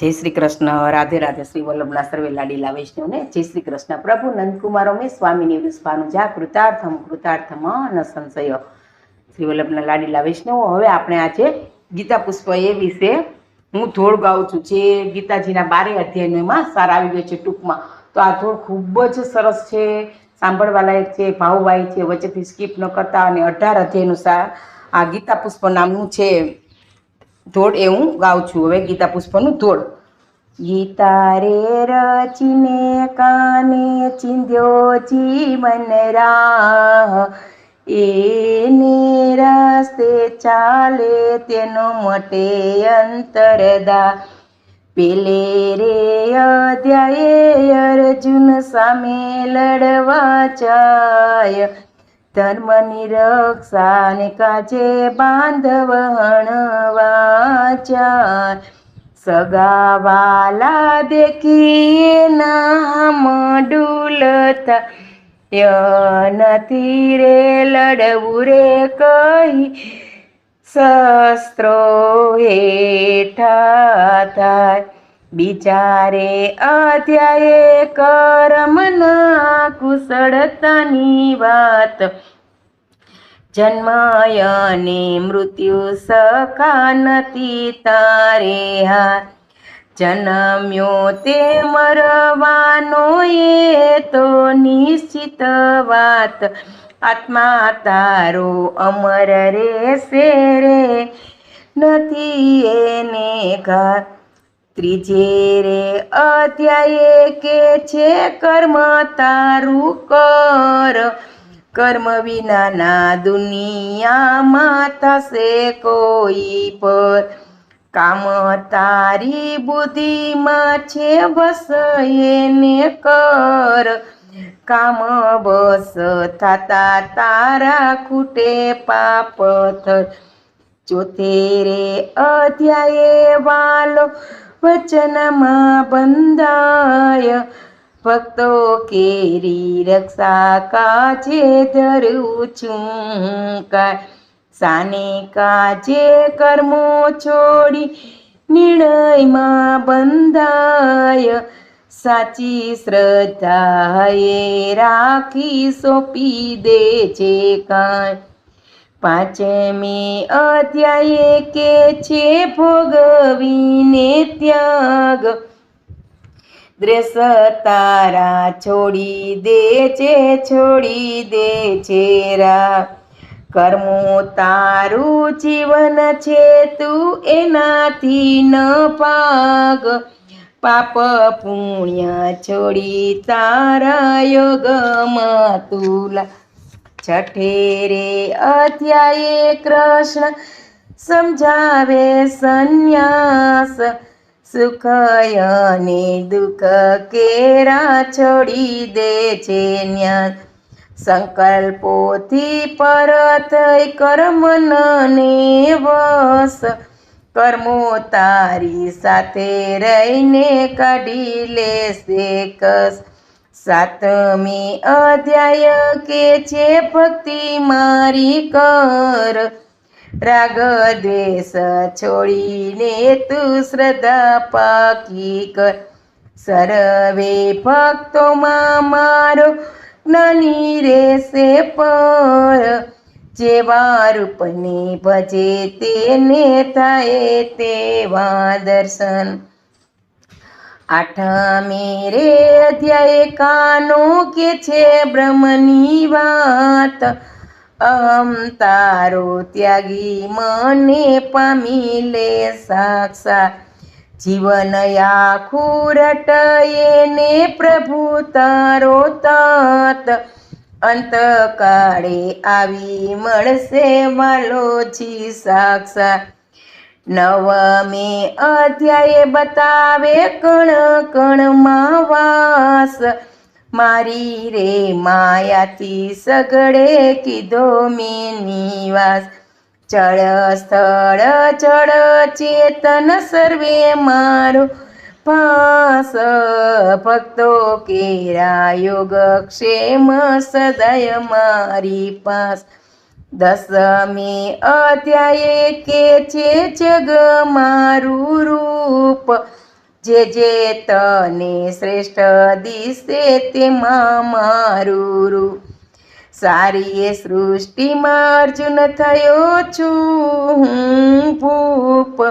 જય શ્રી કૃષ્ણ. રાધે રાધે શ્રી વલ્લભના સર્વે લાડીલા વૈષ્ણવને જય શ્રી કૃષ્ણ. પ્રભુ નંદકુમારો મેં સ્વામીની વિસ્વાનુજા કૃતાર્થમ કૃતાર્થમ ન સંશય. શ્રી વલ્લભના લાડીલા વૈષ્ણવો, હવે આપણે આજે ગીતા પુષ્પ એ વિશે હું ધોળ ગાઉં છું. જે ગીતાજીના બારે અધ્યાયમાં સાર આવી ગયો છે ટૂંકમાં. તો આ ધોળ ખૂબ જ સરસ છે, સાંભળવા લાયક છે, ભાવવાય છે. વચ્ચેથી સ્કીપ ન કરતા અને અઢાર અધ્યાયનું સાર આ ગીતા પુષ્પ નામનું છે. ધોળ એ હું ગાઉં છું. હવે ગીતા પુષ્પનું ધોળ. ગીતા રે રચીને કાને ચિંધ્યો જીવન રાહ. એને રસ્તે ચાલે તેનો મટે અંતરદા. પેલે રે અધ્યાય અર્જુન સામે લડવા જાય. ધર્મની રક્ષાને કાજે બાંધવ વાચા સગાવાલા દેખી નામ ડુલતા નથી રે લડવું રે કહી. શસ્ત્રો હેઠા થાય બિચારે અધ્યાયે કરમના કુશળતાની વાત. જન્મય અને મૃત્યુ સખા નથી તારે હા જન્મ્યો તે મરવાનો એ તો નિશ્ચિત વાત. આત્મા તારો અમર રે રે. નથી એને ઘા ત્રીજે રે અધ્યાયે કે છે કર્મ તારું કર. કર્મ વિનાના દુનિયામાં થશે કોઈ પર. કામ તારી બુદ્ધિમાં છે બસ એને કર. કામ બસ થતા તારા ખૂટે પાપ થર. ચોથે અધ્યાયે વાલો વચનમાં બંધાય. ભક્તો કેરી રક્ષા કાજે ધરું છું કા સાને કાજે કર્મો છોડી નિર્ણયમાં બંધાય. સાચી શ્રદ્ધા એ રાખી સોંપી દે છે કાંઈ. પાંચમી અધ્યાયે કે છે ભોગવીને ત્યાગ. દ્રેસ તારા છોડી દે છે, છોડી દે છે રા. કર્મો તારું જીવન છે, તું એનાથી ન પાગ. પાપ પુણ્ય છોડી તારા યોગમાં તુલા. છઠે રે અધ્યાયે કૃષ્ણ સમજાવે સંન્યાસ. સુખય અને દુઃખ કેરા છોડી દે છે ન્યાસ. સંકલ્પોથી પરત કર્મને વસ કર્મો તારી સાથે રહીને કાઢી લેશે કસ સાતમી અધ્યાય કે છે ભક્તિ મારી કર. રાગ દ્વેષ છોડીને તું શ્રદ્ધા પાકી કર. સર્વે ભક્તોમાં મારો જ્ઞાની રહેશે પર. જેવા રૂપને ભજે તેને થાય તેવા દર્શન. આઠમી રે અધ્યાય કાનો કે છે બ્રહ્મની વાત? અહમ તારો ત્યાગી મને પામી લે સાક્ષાત. જીવન આખું રટયે પ્રભુ તારો તત. અંતકાળે આવી મળશે વાલોજી સાક્ષાત. નવમે અધ્યાય બતાવે કણ કણમાં વાસ. મારી રે માયાથી સગડે કીધો મેં નિવાસ ચળ સ્થળ ચળ ચેતન સર્વે મારો પાસ ભક્તો કેરા યોગ ક્ષેમ સદય મારી પાસ. દસમી અધ્યાયે કે છે જગ મારું રૂપ? જે જે તને શ્રેષ્ઠ દિશે તેમાં મારું રૂ સારી એ સૃષ્ટિમાં અર્જુન થયો છું હું ભૂપ.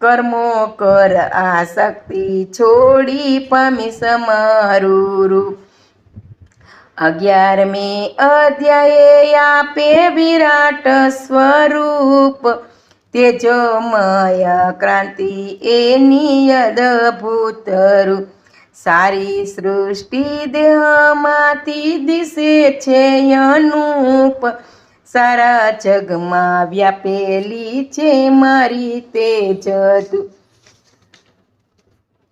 કર્મો કર આ શક્તિ છોડી પામી સમારું રૂપ. અગિયારમી અધ્યાયે આપે વિરાટ સ્વરૂપ. તેજોમય ક્રાંતિ એની અદભૂતરૂપ સારી સૃષ્ટિ દેહમાંથી દિશે છે અનુપ. સારા જગમાં વ્યાપેલી છે મારી તેજ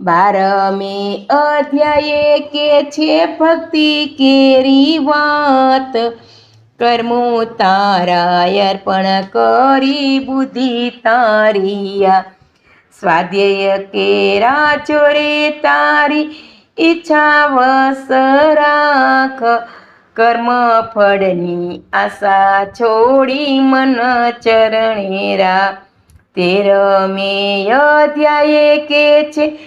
બારમે અધ્યાયે કે છે ભક્તિ કેરી વાત? કર્મો તારા અર્પણ કરી બુદ્ધિ તારીયા. સ્વાધ્યાય કેરા ચોરે તારી ઈચ્છા વસ રાખ. કર્મ ફળની આશા છોડી મન ચરણેરા તેરમે અધ્યાયે કે છે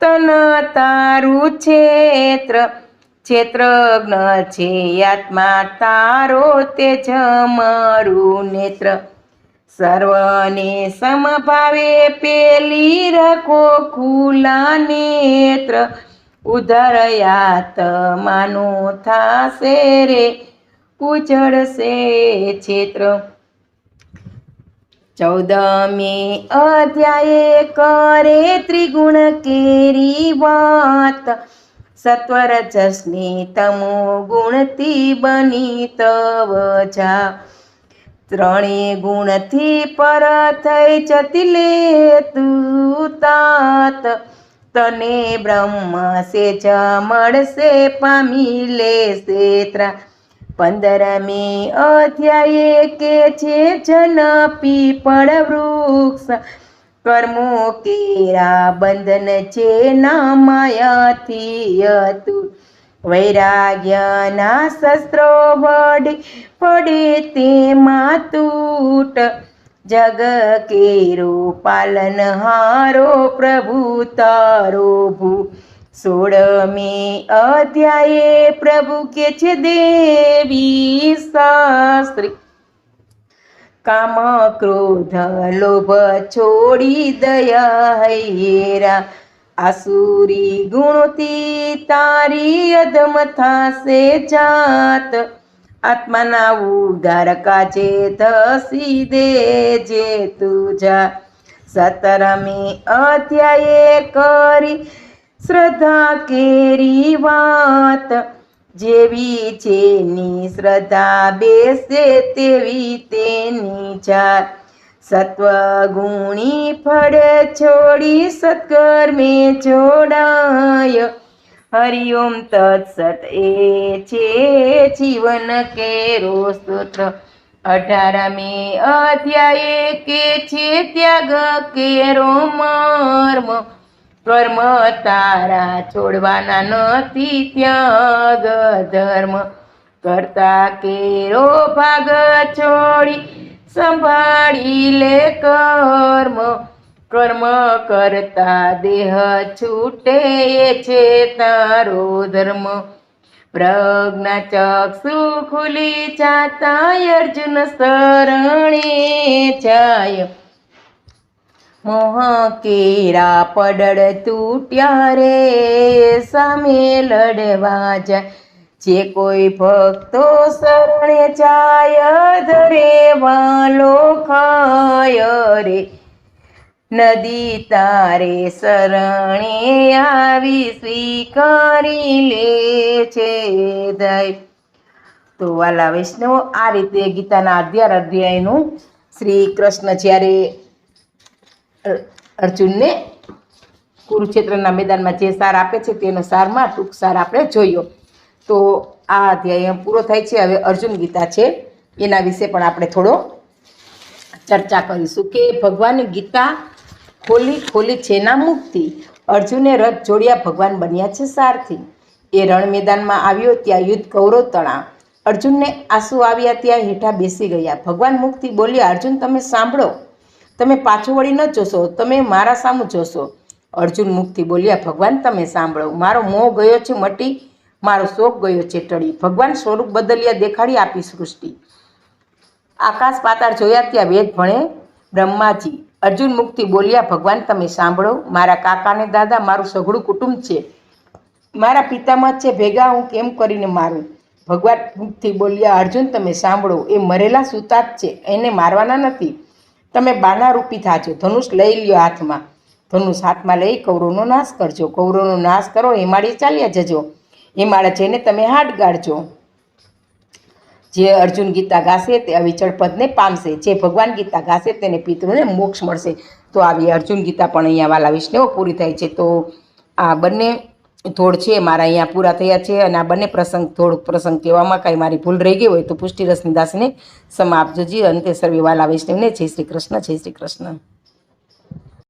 તન તારું ક્ષેત્ર ક્ષેત્રજ્ઞ છે, આત્મા તારો તેજ મારું નેત્ર. સર્વને સમભાવે પેલી રખો ખુલા નેત્ર. ઉધરયાત માનું થાશે રે, ઉજળશે ક્ષેત્ર ચૌદમી અધ્યાયે કરે ત્રિગુણ કેરી વાત. સત્વર તમો ગુણથી બની તવ જા. ત્રણે ગુણથી પર થઈ જતી તું તાત તને બ્રહ્મ સેજ મળશે પામી લેશે ત્રા. પંદરમી અધ્યાયે કે છે જન પીપળ વૃક્ષ. કર્મો કેરા બંધન છે ના માયાથી હતું. વૈરાગ્યના શસ્ત્રો વડી પડે તેમાં તૂટ જગ કેરો પાલન હારો પ્રભુ તારો ભૂ. સોળમી અધ્યાયે પ્રભુ કે છે દેવી શાસ્ત્રી. કામ ક્રોધ, લોભ, છોડી, દયા, હૈરા. આસુરી ગુણથી તારી અધમ થાશે જાત. આત્માના ઉગાર કાજે ધસી દે જે. તુજા સતરમી અધ્યાયે કરી શ્રદ્ધા કેરી વાત. જેવી જેની શ્રદ્ધા બેસે તેવી તેની જાત. સત્વગુણી ફળ છોડી સત્કર્મે જોડાય. હરિઓમ તત્સત એ છે જીવન કેરો સ્તોત્ર. અઢારમે અધ્યાયે કે છે ત્યાગ કેરો મર્મ. કર્મ તારા છોડવાના નથી ત્યાગ ધર્મ. કરતા કેરો ભાગ છોડી સંભાળી લે કર્મ. કર્મ કરતા દેહ છૂટે છે તારો ધર્મ. પ્રજ્ઞા ચક્ષુ ખુલી જાતા અર્જુન શરણે જાય. મોહ કેરા પડડ તૂટ્યા રે, સામે લડવા જાય જે કોઈ ભક્તો શરણે જાય ધરે વાલો ખાય રે. નદી તારે શરણે આવી સ્વીકારી લે છે દય તો વાલા વૈષ્ણવો, આ રીતે ગીતાના અધ્યાર અધ્યાયનું શ્રી કૃષ્ણ જ્યારે અર્જુનને કુરુક્ષેત્રના મેદાનમાં જે સાર આપે છે તેનો સારમાં ટૂંક સાર આપણે જોયો. તો આ અધ્યાય પૂરો થાય છે. હવે અર્જુન ગીતા છે. એના વિશે પણ આપણે થોડો ચર્ચા કરીશું કે ભગવાન ગીતા ખોલી ખોલી છે ના મુક્તિ? અર્જુને રથ જોડ્યા ભગવાન બન્યા છે સારથી. એ રણ મેદાનમાં આવ્યો ત્યાં યુદ્ધ કૌરવ તણા અર્જુનને આંસુ આવ્યા ત્યાં હેઠા બેસી ગયા. ભગવાન મુક્તિ બોલ્યા, અર્જુન, તમે સાંભળો. તમે પાછું વળી ન જોશો, તમે મારા સામું જોશો. અર્જુન મુખથી બોલ્યા, ભગવાન, તમે સાંભળો. મારો મોહ ગયો છે મટી, મારો શોક ગયો છે ટળી. ભગવાન સ્વરૂપ બદલ્યા દેખાડી આપી સૃષ્ટિ. આકાશ પાતાળ જોયા ત્યાં વેદ ભણે, બ્રહ્માજી. અર્જુન મુક્તિ બોલ્યા, ભગવાન, તમે સાંભળો. મારા કાકાને દાદા મારું સઘળું કુટુંબ છે. મારા પિતામાં છે ભેગા, હું કેમ કરીને મારું? ભગવાન મુક્તિ બોલ્યા, અર્જુન, તમે સાંભળો. એ મરેલા સુતા છે. એને મારવાના નથી. તમે બાના રૂપી થાજો. ધનુષ લઈ લ્યો હાથમાં. ધનુષ હાથમાં લઈ કૌરવનો નાશ કરજો. કૌરવનો નાશ કરો હિમાળે ચાલ્યા જજો. હિમાળે જઈને તમે હાડ ગાળજો જે અર્જુન ગીતા ગાશે તે અવિચળ પદને પામશે. જે ભગવાન ગીતા ગાશે તેને પિતૃને મોક્ષ મળશે. તો આવી અર્જુન ગીતા પણ અહીંયા વાલા વિષ્ણુ પૂરી થાય છે. તો આ બંને ધોળ છે, મારા અહીંયા પૂરા થયા છે અને આ બંને પ્રસંગ થોડુંક પ્રસંગ કહેવામાં કાંઈ મારી ભૂલ રહી ગઈ હોય તો પુષ્ટિ રસની સમા આપજો જી અંતે સર્વે વાલા વૈષ્ણવને જય શ્રી કૃષ્ણ, જય શ્રી કૃષ્ણ.